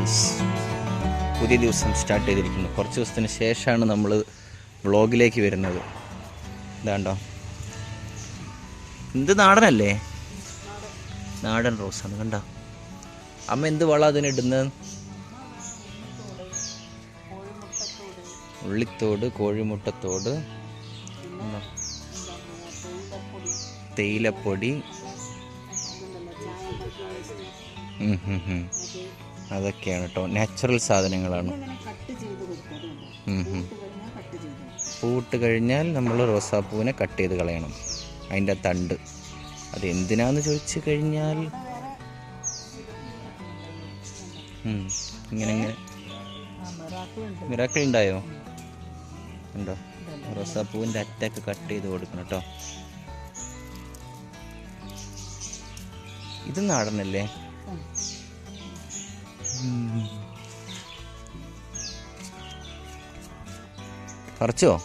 Guys പുതിയ ദിവസം start ചെയ്തിരിക്കുന്നു. കുറച്ച് ദിവസത്തിന് ശേഷമാണ് നമ്മൾ വ്ളോഗിലേക്ക് വരുന്നത്. ഇതാണ്ടോ? എന്ത് നാടനല്ലേ? നാടൻ റോസാണ് കണ്ടോ? അമ്മ എന്ത് വളം അതിനിടുന്നത് ഉള്ളിത്തോട് കോഴിമുട്ടത്തോട്? തേയിലപ്പൊടി. അതൊക്കെയാണ് കേട്ടോ നാച്ചുറൽ സാധനങ്ങളാണ്. പൂട്ട് കഴിഞ്ഞാൽ നമ്മൾ റോസാപ്പൂവിനെ കട്ട് ചെയ്ത് കളയണം. അതിന്റെ തണ്ട്. അത് എന്തിനാന്ന് ചോദിച്ചു കഴിഞ്ഞാൽ ഇങ്ങനെ ഇങ്ങനെ. മിറാക്കിൾ ഉണ്ടായോ? ഉണ്ടോ? റോസാപ്പൂവിന്റെ അറ്റൊക്കെ കട്ട് ചെയ്ത് കൊടുക്കണം കേട്ടോ ഇത് നാടനല്ലേ. പറിച്ചോ?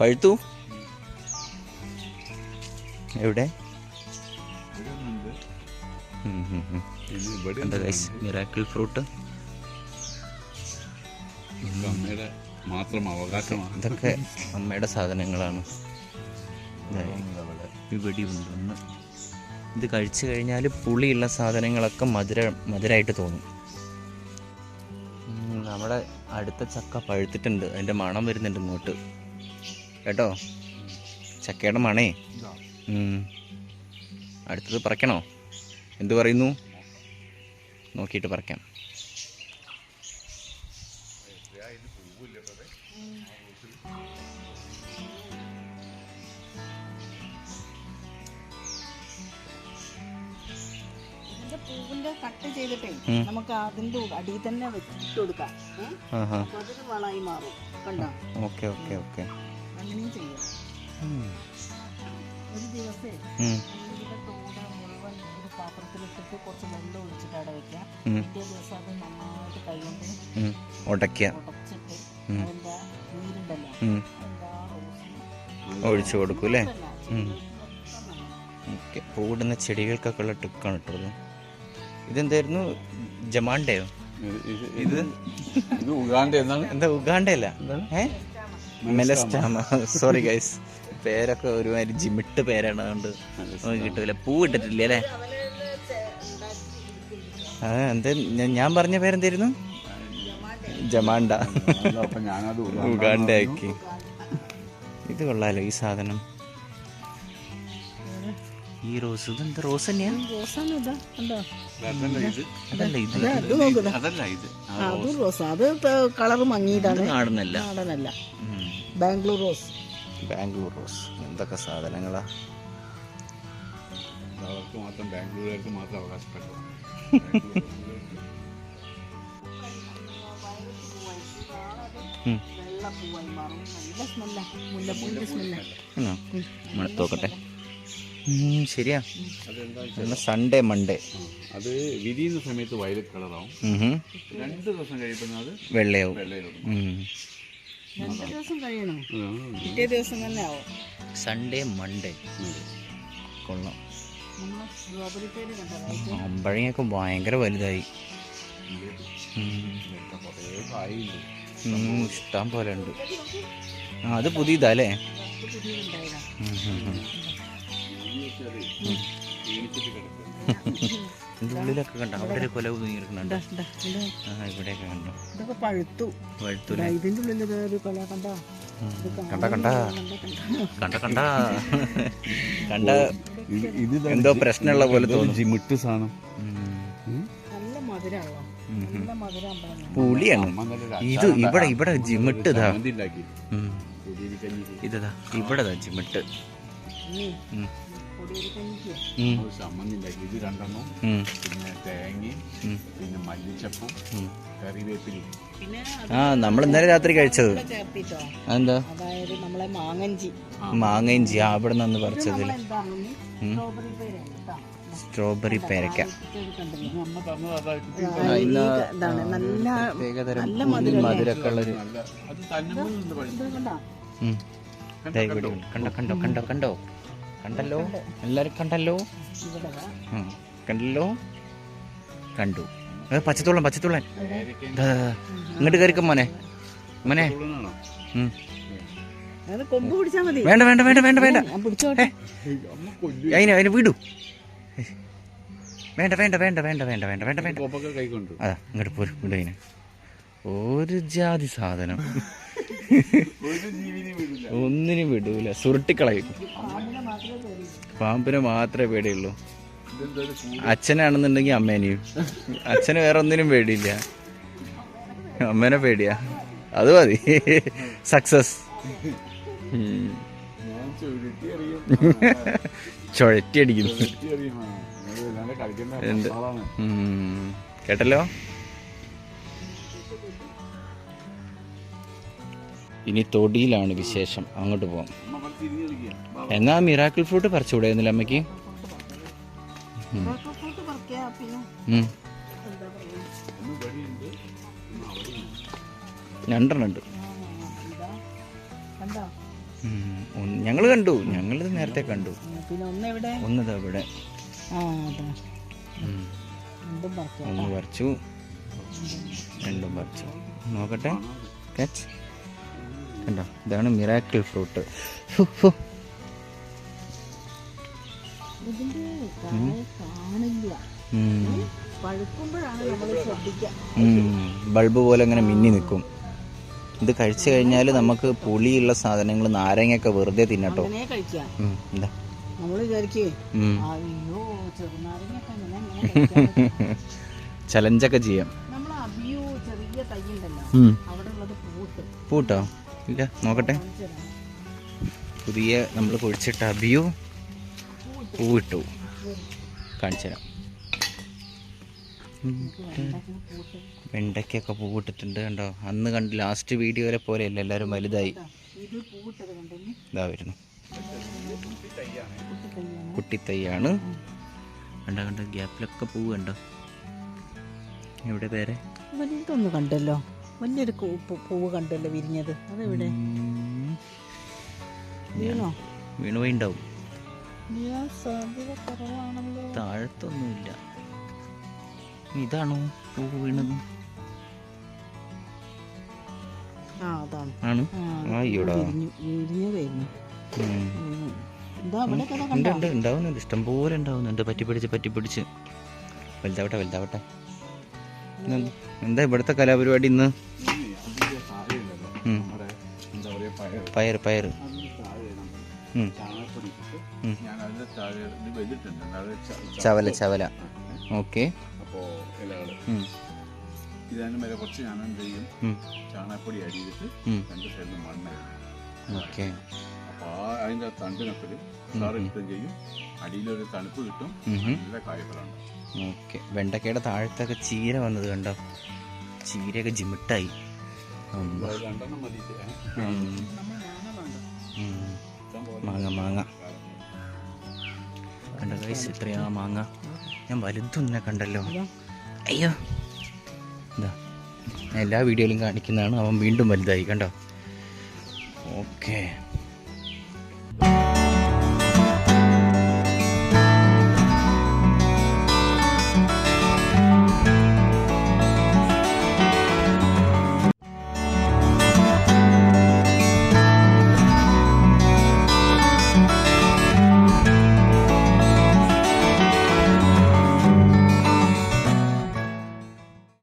പഴുത്തു? എവിടെ? മിറാക്കിൾ ഫ്രൂട്ട് മാത്രം അവകാശമാണ്. ഇതൊക്കെ അമ്മയുടെ സാധനങ്ങളാണ്. ഇവിടെ ഉണ്ട് ഒന്ന് ഇത് കഴിച്ചു കഴിഞ്ഞാൽ പുളിയുള്ള സാധനങ്ങളൊക്കെ മധുര മധുരമായിട്ട് തോന്നും. നമ്മുടെ അടുത്ത ചക്ക പഴുത്തിട്ടുണ്ട്. അതിന്റെ മണം വരുന്നുണ്ട് ഇങ്ങോട്ട്. കേട്ടോ? ചക്കയുടെ മണേ. അടുത്തത് പറിക്കണോ? എന്തു പറയുന്നു? നോക്കിയിട്ട് പറിക്കാം. പൂവിന്റെ കട്ട് ചെയ്തിട്ടേ. നമുക്ക് അതിന്റെ അടിയിൽ തന്നെ വെച്ചിട്ട് കൊടുക്കാം. അതൊരു വളമായി മാറും. കണ്ടോ? Okay okay okay. അങ്ങനെയും ചെയ്യാം. ഒരു ദിവസേ ഉം. ഇതിന്റെ തോട് മുഴുവൻ ഒരു പാത്രത്തിലിട്ടിട്ട് കുറച്ച് വെള്ളം ഒഴിച്ചിട്ട് അവിടെ വെക്കാം. ഉം. പിറ്റേ ദിവസം അത് നന്നായിട്ട് കൈകൊണ്ട് ഉം. ഉടയ്ക്കുക. ഉടച്ചിട്ട് ഉം. അതിന്റെ നീരുണ്ടല്ലോ. ഉം. എന്താ റോസ്? ഒഴിച്ചു കൊടുക്കും അല്ലേ? ഓക്കെ. പൂവിടുന്ന ചെടികൾക്കൊക്കെ ഉള്ള ട്രിക്കാണ് ഇട്ടത് ഇതെന്തായിരുന്നു? ജമാണ്ടയോ ഇത്? ഇത് ഉഗാണ്ട എന്നാണ്? എന്താ ഉഗാണ്ടയല്ല? മെലസ്റ്റാമ സോറി ഗൈസ് പേരൊക്കെ ഒരുമാതിരി ജിമിട്ട് പേരാണ്. അതുകൊണ്ട് നമുക്ക് കിട്ടില്ല പൂ ഇട്ടിട്ടില്ല അല്ലേ? ആ എന്താ? ഞാൻ- പറഞ്ഞ പേരെന്തായിരുന്നു? ജമാണ്ട ഉഗാണ്ട ആക്കി ഇത് കൊള്ളാലോ ഈ സാധനം. ഈ റോസ് ഇതെന്താ റോസ് തന്നെയാണ് കണ്ടോ? അതല്ല ഇത്. അതല്ല ഇത്. അത് റോസ്. അത് കളർ മങ്ങിയതാണ്. ഇത് നാടനല്ല. നാടനല്ല. ബാംഗ്ലൂർ റോസ്. ബാംഗ്ലൂർ റോസ്. എന്തൊക്കെ സാധനങ്ങളാ? അവർക്ക് മാത്രം ബാംഗ്ലൂരുകാർക്ക് മാത്രം അവകാശപ്പെട്ടു? മണത്തോക്കട്ടെ ശരിയാ. സൺഡേ മൺഡേ അത് വിരിയുന്ന സമയത്ത് വയലറ്റ് കളറാവും. രണ്ട് ദിവസം കഴിയുമ്പോൾ അത് വെള്ളയാവും. സൺഡേ മൺഡേ കൊള്ളാം. അമ്പഴങ്ങൊക്കെ ഭയങ്കര വലുതായി. ഇഷ്ടം പോലെ ഉണ്ട്. ആ അത് പുതിയതാ അല്ലേ? ഇതിന്റെ ഉള്ളിലൊക്കെ കണ്ടോ? അവിടെ ഒരു കൊലവ്. ആ ഇവിടെയൊക്കെ കണ്ടോ. ഇതൊക്കെ പഴുത്തു. ഉള്ളിൽ ഒരു കൊല കണ്ടോ? കണ്ട കണ്ട? കണ്ട, കണ്ട. കണ്ട. എന്തോ പ്രശ്നമുള്ള പോലെ തോന്നി ജിമിട്ട് സാധനം. നല്ല മധുരമാണോ പുളിയാണ്. ഇത് ഇവിടെ ഇവിടെ ജിമിട്ട് ഇതാ. ഇതാ ഇവിടെ ജിമിട്ട്. ഇത് രണ്ടെണ്ണം. പിന്നെ തേങ്ങയും പിന്നെ മല്ലിച്ചപ്പും. കറിവേപ്പിലയും. ആ നമ്മൾ ഇന്നലെ രാത്രി കഴിച്ചത്. എന്താ അതെന്താ? അതായത് നമ്മളെ മാങ്ങഞ്ചി. മാങ്ങഞ്ചി. ആ അവിടെ നിന്ന് പറിച്ചതിൽ സ്ട്രോബെറി പേരക്ക നല്ല മധുരമൊക്കെ ഉള്ളൊരു. കണ്ടോ കണ്ടോ കണ്ടോ കണ്ടോ? കണ്ടല്ലോ? എല്ലാരും കണ്ടല്ലോ. കണ്ടല്ലോ? കണ്ടു. അത് പച്ചത്തുള്ളൻ പച്ചത്തുള്ളൻ. ഇങ്ങോട്ട് കയറിക്കും മോനെ. മോനെ. വേണ്ട വേണ്ട വേണ്ട വേണ്ട വേണ്ട. അതിന് അതിന് വിടൂ. വേണ്ട വേണ്ട വേണ്ട വേണ്ട വേണ്ട വേണ്ട വേണ്ട വേണ്ട. കൈകൊണ്ട് അതാ ഇങ്ങോട്ട് പോരും വിടു അതിന്. ഒരു ജാതി സാധനം. ഒന്നിനും വിടൂല. സുരുട്ടിക്കളയും. പാമ്പിനെ മാത്രമേ പേടിയുള്ളൂ. അച്ഛനാണെന്നുണ്ടെങ്കി അച്ഛനാണെന്നുണ്ടെങ്കിൽ അമ്മേനെയും. അച്ഛന് വേറെ ഒന്നിനും പേടിയില്ല. അമ്മേനെ പേടിയാ. അത് മതി. സക്സസ്. ചുഴറ്റി അടിക്കുന്നു ചുരുട്ടി ഇനി തൊടിയിലാണ് വിശേഷം. അങ്ങോട്ട് പോകാം എന്നാ മിറാക്കിൾ ഫ്രൂട്ട് പറിച്ചുകൂടെ എന്നില്ല അമ്മയ്ക്ക് രണ്ടെണ്ണുണ്ട് ഞങ്ങൾ കണ്ടു. ഞങ്ങളിത് നേരത്തെ കണ്ടു. ഒന്നത് അവിടെ. ഒന്ന് പറിച്ചു. രണ്ടും പറിച്ചു. നോക്കട്ടെ. കച്ച് കണ്ടോ? ഇതാണ് മിറാക്കിൾ ഫ്രൂട്ട്. ബൾബ് പോലെ അങ്ങനെ മിന്നി നിൽക്കും. ഇത് കഴിച്ചു കഴിഞ്ഞാൽ നമുക്ക് പുളിയുള്ള സാധനങ്ങൾ നാരങ്ങ ഒക്കെ വെറുതെ തിന്നട്ടോ ചലഞ്ചൊക്കെ ചെയ്യാം പൂട്ടോ? ഇല്ല നോക്കട്ടെ. പുതിയ നമ്മൾ കുഴിച്ചിട്ട അബിയു പൂവിട്ടു. കാണിച്ചുതരാം. വെണ്ടയ്ക്കൊക്കെ പൂവിട്ടിട്ടുണ്ട് കണ്ടോ? അന്ന് കണ്ട് ലാസ്റ്റ് വീഡിയോയിലെ പോലെയല്ല എല്ലാവരും വലുതായി. ഇതാ, കുട്ടിത്തയ്യാണ് കണ്ട കണ്ട ഗ്യാപ്പിലൊക്കെ പൂവ് കണ്ടോ? എവിടെ പേരെ? കണ്ടല്ലോ. വലിയൊരു പൂവ് കണ്ടല്ലോ വിരിഞ്ഞത്. അതെവിടെ? വീണോ? വീണു പോയിണ്ടാവും. താഴത്തൊന്നുമില്ല. ഇതാണോ പൂവ് വീണത്? ആണ്? ഉണ്ടാവുന്നുണ്ട് ഇഷ്ടം പോലെ ഉണ്ടാവുന്നുണ്ട്. പറ്റി പിടിച്ച് പറ്റി പിടിച്ച് വലുതാവട്ടെ വലുതാവട്ടെ. എന്താ? ഇവിടുത്തെ കലാപരിപാടി ഇന്ന്? പയർ പയർ. ചവല ചവല. ഓക്കെ. ഇതാണ് വരെ കുറച്ച് ഞാൻ എന്ത് ചെയ്യും ചാണകപ്പൊടി അടിയിട്ട് രണ്ട് സൈഡിൽ മണ്ണ ഓക്കെ. അതിന്റെ തണ്ടിനൊക്കെ സാറ് കിട്ടും ചെയ്യും. അടിയിലൊരു തണുപ്പ് കിട്ടും. നല്ല കായ്ഫലാണ് ഓക്കെ. വെണ്ടക്കയുടെ താഴത്തൊക്കെ ചീര വന്നത് കണ്ടോ? ചീരയൊക്കെ ജിമിട്ടായി. മാങ്ങ മാങ്ങ. കണ്ട കൈസ് ഇത്രയാ മാങ്ങ. ഞാൻ വലുതൊന്നെ കണ്ടല്ലോ. അയ്യോ. എന്താ എല്ലാ വീഡിയോയിലും കാണിക്കുന്നതാണ്. അവൻ വീണ്ടും വലുതായി കണ്ടോ? ഓക്കെ.